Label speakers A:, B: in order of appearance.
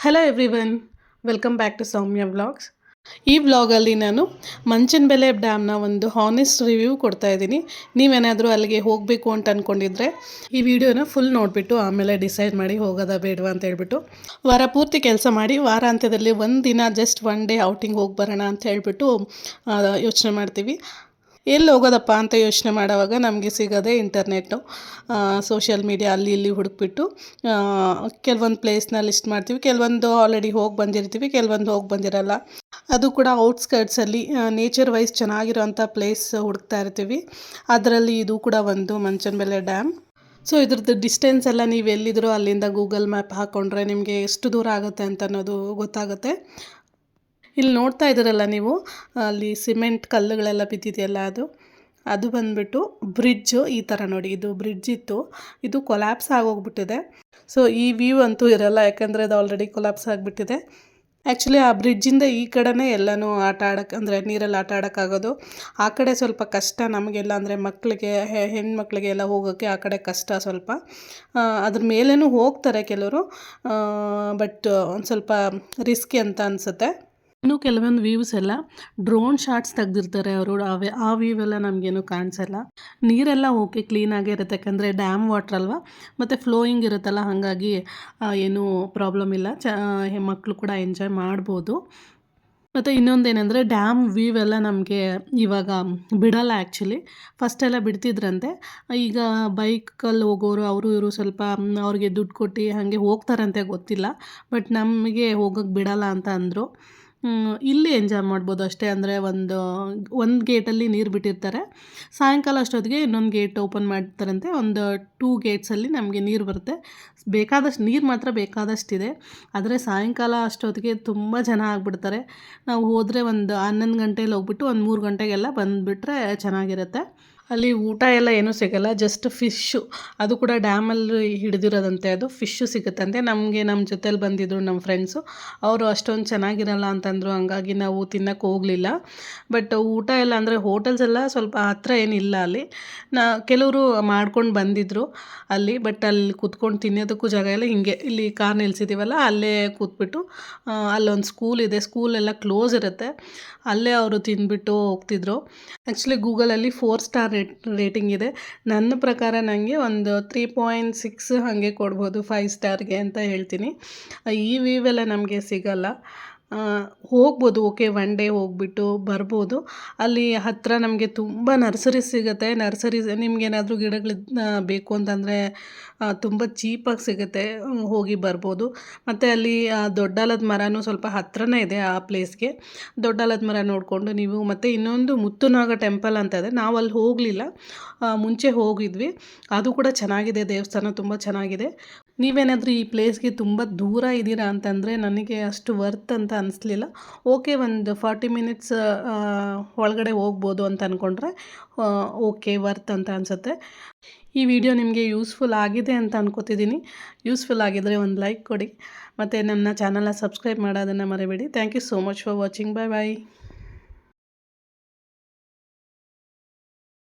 A: Hello everyone welcome back to Soumya vlogs ಈ ವ್ಲಾಗಲ್ಲಿ ನಾನು ಮಂಚನಬೆಲೆ ಡ್ಯಾಮ್ನ ಒಂದು ಹಾನೆಸ್ಟ್ ರಿವ್ಯೂ ಕೊಡ್ತಾ ಇದ್ದೀನಿ. ನೀವೇನಾದರೂ ಅಲ್ಲಿಗೆ ಹೋಗಬೇಕು ಅಂತ ಅಂದ್ಕೊಂಡಿದ್ರೆ ಈ ವಿಡಿಯೋನ ಫುಲ್ ನೋಡಿಬಿಟ್ಟು ಆಮೇಲೆ ಡಿಸೈಡ್ ಮಾಡಿ ಹೋಗೋದಾ ಬೇಡವಾ ಅಂತ ಹೇಳ್ಬಿಟ್ಟು ವಾರ ಪೂರ್ತಿ ಕೆಲಸ ಮಾಡಿ ವಾರಾಂತ್ಯದಲ್ಲಿ ಒಂದು ದಿನ ಜಸ್ಟ್ ಒನ್ ಡೇ ಔಟಿಂಗ್ ಹೋಗಿ ಬರೋಣ ಅಂತ ಹೇಳ್ಬಿಟ್ಟು ಯೋಚನೆ ಮಾಡ್ತೀವಿ. ಎಲ್ಲಿ ಹೋಗೋದಪ್ಪ ಅಂತ ಯೋಚನೆ ಮಾಡೋವಾಗ ನಮಗೆ ಸಿಗೋದೇ ಇಂಟರ್ನೆಟ್ಟು ಸೋಷಿಯಲ್ ಮೀಡಿಯಾ ಅಲ್ಲಿ ಇಲ್ಲಿ ಹುಡುಕ್ಬಿಟ್ಟು ಕೆಲವೊಂದು ಪ್ಲೇಸ್ನ ಲಿಸ್ಟ್ ಮಾಡ್ತೀವಿ, ಕೆಲವೊಂದು ಆಲ್ರೆಡಿ ಹೋಗಿ ಬಂದಿರ್ತೀವಿ, ಕೆಲವೊಂದು ಹೋಗಿ ಬಂದಿರಲ್ಲ. ಅದು ಕೂಡ ಔಟ್ಸ್ಕರ್ಟ್ಸಲ್ಲಿ ನೇಚರ್ ವೈಸ್ ಚೆನ್ನಾಗಿರೋಂಥ ಪ್ಲೇಸ್ ಹುಡುಕ್ತಾ ಇರ್ತೀವಿ. ಅದರಲ್ಲಿ ಇದು ಕೂಡ ಒಂದು ಮಂಚನಬೆಲೆ ಡ್ಯಾಮ್ ಸೊ ಇದ್ರದ್ದು ಡಿಸ್ಟೆನ್ಸ್ ಎಲ್ಲ ನೀವು ಎಲ್ಲಿದ್ರೋ ಅಲ್ಲಿಂದ ಗೂಗಲ್ ಮ್ಯಾಪ್ ಹಾಕ್ಕೊಂಡ್ರೆ ನಿಮಗೆ ಎಷ್ಟು ದೂರ ಆಗುತ್ತೆ ಅಂತ ಅನ್ನೋದು ಗೊತ್ತಾಗುತ್ತೆ. ಇಲ್ಲಿ ನೋಡ್ತಾ ಇದ್ದೀರಲ್ಲ ನೀವು? ಅಲ್ಲಿ ಸಿಮೆಂಟ್ ಕಲ್ಲುಗಳೆಲ್ಲ ಬಿದ್ದಿದೆಯಲ್ಲ ಅದು? ಅದು ಬಂದ್ಬಿಟ್ಟು ಬ್ರಿಡ್ಜು ಈ ಥರ ನೋಡಿ, ಇದು ಬ್ರಿಡ್ಜ್ ಇತ್ತು. ಇದು ಕೊಲ್ಯಾಪ್ಸ್ ಆಗೋಗ್ಬಿಟ್ಟಿದೆ. ಸೊ ಈ ವ್ಯೂ ಅಂತೂ ಇರಲ್ಲ, ಯಾಕೆಂದರೆ ಅದು ಆಲ್ರೆಡಿ ಕೊಲ್ಯಾಪ್ಸ್ ಆಗಿಬಿಟ್ಟಿದೆ. ಆ್ಯಕ್ಚುಲಿ ಆ ಬ್ರಿಡ್ಜಿಂದ ಈ ಕಡೆನೇ ಎಲ್ಲನೂ ಆಟ ಆಡೋಕ್ಕೆ ಅಂದರೆ ನೀರಲ್ಲಿ ಆಟ ಆಡೋಕ್ಕಾಗೋದು ಆ ಕಡೆ ಸ್ವಲ್ಪ ಕಷ್ಟ ನಮಗೆಲ್ಲ, ಅಂದರೆ ಮಕ್ಕಳಿಗೆ ಹೆಣ್ಮಕ್ಳಿಗೆ ಎಲ್ಲ ಹೋಗೋಕ್ಕೆ ಆ ಕಡೆ ಕಷ್ಟ ಸ್ವಲ್ಪ. ಅದ್ರ ಮೇಲೇನೂ ಹೋಗ್ತಾರೆ ಕೆಲವರು. ಬಟ್ ಒಂದು ಸ್ವಲ್ಪ ರಿಸ್ಕಿ ಅಂತ ಅನಿಸುತ್ತೆ. ಇನ್ನು ಕೆಲವೊಂದು ವ್ಯೂಸ್ ಎಲ್ಲ ಡ್ರೋನ್ ಶಾಟ್ಸ್ ತೆಗೆದಿರ್ತಾರೆ ಅವರು. ಅವೇ, ಆ ವ್ಯೂ ಎಲ್ಲ ನಮಗೇನು ಕಾಣಿಸಲ್ಲ ನೀರೆಲ್ಲ ಓಕೆ ಕ್ಲೀನಾಗೇ ಇರುತ್ತೆ. ಯಾಕಂದರೆ ಡ್ಯಾಮ್ ವಾಟ್ರ್ ಅಲ್ವಾ? ಮತ್ತು ಫ್ಲೋಯಿಂಗ್ ಇರುತ್ತಲ್ಲ, ಹಾಗಾಗಿ ಏನೂ ಪ್ರಾಬ್ಲಮ್ ಇಲ್ಲ. ಚ ಮಕ್ಕಳು ಕೂಡ ಎಂಜಾಯ್ ಮಾಡ್ಬೋದು. ಮತ್ತು ಇನ್ನೊಂದೇನೆಂದರೆ ಡ್ಯಾಮ್ ವ್ಯೂ ಎಲ್ಲ ನಮಗೆ ಇವಾಗ ಬಿಡಲ್ಲ ಆ್ಯಕ್ಚುಲಿ ಫಸ್ಟೆಲ್ಲ ಬಿಡ್ತಿದ್ರಂತೆ. ಈಗ ಬೈಕಲ್ಲಿ ಹೋಗೋರು, ಅವರು ಇವರು ಸ್ವಲ್ಪ ಅವ್ರಿಗೆ ದುಡ್ಡು ಕೊಟ್ಟು ಹಾಗೆ ಹೋಗ್ತಾರಂತೆ ಗೊತ್ತಿಲ್ಲ. ಬಟ್ ನಮಗೆ ಹೋಗೋಕ್ಕೆ ಬಿಡಲ್ಲ ಅಂತ ಅಂದರು. ಇಲ್ಲಿ ಎಂಜಾಯ್ ಮಾಡ್ಬೋದು ಅಷ್ಟೇ. ಅಂದರೆ ಒಂದು ಒಂದು ಗೇಟಲ್ಲಿ ನೀರು ಬಿಟ್ಟಿರ್ತಾರೆ. ಸಾಯಂಕಾಲ ಅಷ್ಟೊತ್ತಿಗೆ ಇನ್ನೊಂದು ಗೇಟ್ ಓಪನ್ ಮಾಡ್ತಾರಂತೆ. ಒಂದು ಟೂ ಗೇಟ್ಸಲ್ಲಿ ನಮಗೆ ನೀರು ಬರುತ್ತೆ. ಬೇಕಾದಷ್ಟು, ನೀರು ಮಾತ್ರ ಬೇಕಾದಷ್ಟಿದೆ. ಆದರೆ ಸಾಯಂಕಾಲ ಅಷ್ಟೊತ್ತಿಗೆ ತುಂಬ ಜನ ಆಗಿಬಿಡ್ತಾರೆ. ನಾವು ಹೋದರೆ ಒಂದು ಹನ್ನೊಂದು ಗಂಟೆಯಲ್ಲಿ ಹೋಗ್ಬಿಟ್ಟು ಒಂದು ಮೂರು ಗಂಟೆಗೆಲ್ಲ ಬಂದುಬಿಟ್ರೆ ಚೆನ್ನಾಗಿರುತ್ತೆ. ಅಲ್ಲಿ ಊಟ ಎಲ್ಲ ಏನೂ ಸಿಗಲ್ಲ ಜಸ್ಟ್ ಫಿಶ್ಶು ಅದು ಕೂಡ ಡ್ಯಾಮಲ್ಲಿ ಹಿಡಿದಿರೋದಂತೆ, ಅದು ಫಿಶ್ಶು ಸಿಗುತ್ತಂತೆ. ನಮಗೆ ನಮ್ಮ ಜೊತೇಲಿ ಬಂದಿದ್ದರು ನಮ್ಮ ಫ್ರೆಂಡ್ಸು ಅವರು ಅಷ್ಟೊಂದು ಚೆನ್ನಾಗಿರಲ್ಲ ಅಂತಂದರು, ಹಂಗಾಗಿ ನಾವು ತಿನ್ನಕ್ಕೆ ಹೋಗಲಿಲ್ಲ. ಬಟ್ ಊಟ ಎಲ್ಲ ಅಂದರೆ ಹೋಟೆಲ್ಸ್ ಎಲ್ಲ ಸ್ವಲ್ಪ ಹತ್ರ ಏನಿಲ್ಲ ಅಲ್ಲಿ. ನಾ, ಕೆಲವರು ಮಾಡ್ಕೊಂಡು ಬಂದಿದ್ದರು ಅಲ್ಲಿ ಬಟ್ ಅಲ್ಲಿ ಕೂತ್ಕೊಂಡು ತಿನ್ನೋದಕ್ಕೂ ಜಾಗ ಎಲ್ಲ ಹಿಂಗೆ, ಇಲ್ಲಿ ಕಾರ್ ನಿಲ್ಸಿದ್ದೀವಲ್ಲ ಅಲ್ಲೇ ಕೂತ್ಬಿಟ್ಟು ಅಲ್ಲೊಂದು ಸ್ಕೂಲ್ ಇದೆ. ಸ್ಕೂಲೆಲ್ಲ ಕ್ಲೋಸ್ ಇರುತ್ತೆ. ಅಲ್ಲೇ ಅವರು ತಿಂದ್ಬಿಟ್ಟು ಹೋಗ್ತಿದ್ರು. ಆ್ಯಕ್ಚುಲಿ ಗೂಗಲಲ್ಲಿ ಫೋರ್ ಸ್ಟಾರ್ ರೇಟ್ ರೇಟಿಂಗ್ ಇದೆ. ನನ್ನ ಪ್ರಕಾರ ನನಗೆ ಒಂದು ತ್ರೀ ಪಾಯಿಂಟ್ ಸಿಕ್ಸ್ ಹಾಗೆ ಕೊಡ್ಬೋದು ಫೈವ್ ಸ್ಟಾರ್ಗೆ ಅಂತ ಹೇಳ್ತೀನಿ. ಈ ವ್ಯೂವೆಲ್ಲ ನಮಗೆ ಸಿಗಲ್ಲ. ಹೋಗ್ಬೋದು ಓಕೆ ಒನ್ ಡೇ ಹೋಗ್ಬಿಟ್ಟು ಬರ್ಬೋದು. ಅಲ್ಲಿ ಹತ್ತಿರ ನಮಗೆ ತುಂಬ ನರ್ಸರಿ ಸಿಗುತ್ತೆ. ನರ್ಸರಿ ನಿಮ್ಗೇನಾದರೂ ಗಿಡಗಳು ಬೇಕು ಅಂತಂದರೆ ತುಂಬ ಚೀಪಾಗಿ ಸಿಗುತ್ತೆ ಹೋಗಿ ಬರ್ಬೋದು. ಮತ್ತು ಅಲ್ಲಿ ದೊಡ್ಡಾಲದ ಮರನೂ ಸ್ವಲ್ಪ ಹತ್ತಿರನೇ ಇದೆ ಆ ಪ್ಲೇಸ್ಗೆ ದೊಡ್ಡಾಲದ ಮರ ನೋಡಿಕೊಂಡು ನೀವು ಮತ್ತು ಇನ್ನೊಂದು ಮುತ್ತುನಾಗ ಟೆಂಪಲ್ ಅಂತ ಇದೆ. ನಾವು ಅಲ್ಲಿ ಹೋಗಲಿಲ್ಲ. ಮುಂಚೆ ಹೋಗಿದ್ವಿ. ಅದು ಕೂಡ ಚೆನ್ನಾಗಿದೆ. ದೇವಸ್ಥಾನ ತುಂಬ ಚೆನ್ನಾಗಿದೆ. ನೀವೇನಾದರೂ ಈ ಪ್ಲೇಸ್ಗೆ ತುಂಬ ದೂರ ಇದ್ದೀರಾ ಅಂತಂದರೆ ನನಗೆ ಅಷ್ಟು ವರ್ತ್ ಅಂತ ಅನಿಸ್ಲಿಲ್ಲ. ಓಕೆ ಒಂದು ಫಾರ್ಟಿ ಮಿನಿಟ್ಸ್ ಒಳಗಡೆ ಹೋಗ್ಬೋದು ಅಂತ ಅಂದ್ಕೊಂಡ್ರೆ ಓಕೆ ವರ್ತ್ ಅಂತ ಅನಿಸುತ್ತೆ. ಈ ವಿಡಿಯೋ ನಿಮಗೆ ಯೂಸ್ಫುಲ್ ಆಗಿದೆ ಅಂತ ಅನ್ಕೋತಿದ್ದೀನಿ. ಯೂಸ್ಫುಲ್ ಆಗಿದ್ದರೆ ಒಂದು ಲೈಕ್ ಕೊಡಿ. ಮತ್ತು ನನ್ನ ಚಾನಲ್ನ ಸಬ್ಸ್ಕ್ರೈಬ್ ಮಾಡೋದನ್ನು ಮರಿಬೇಡಿ. Thank you so much for watching bye bye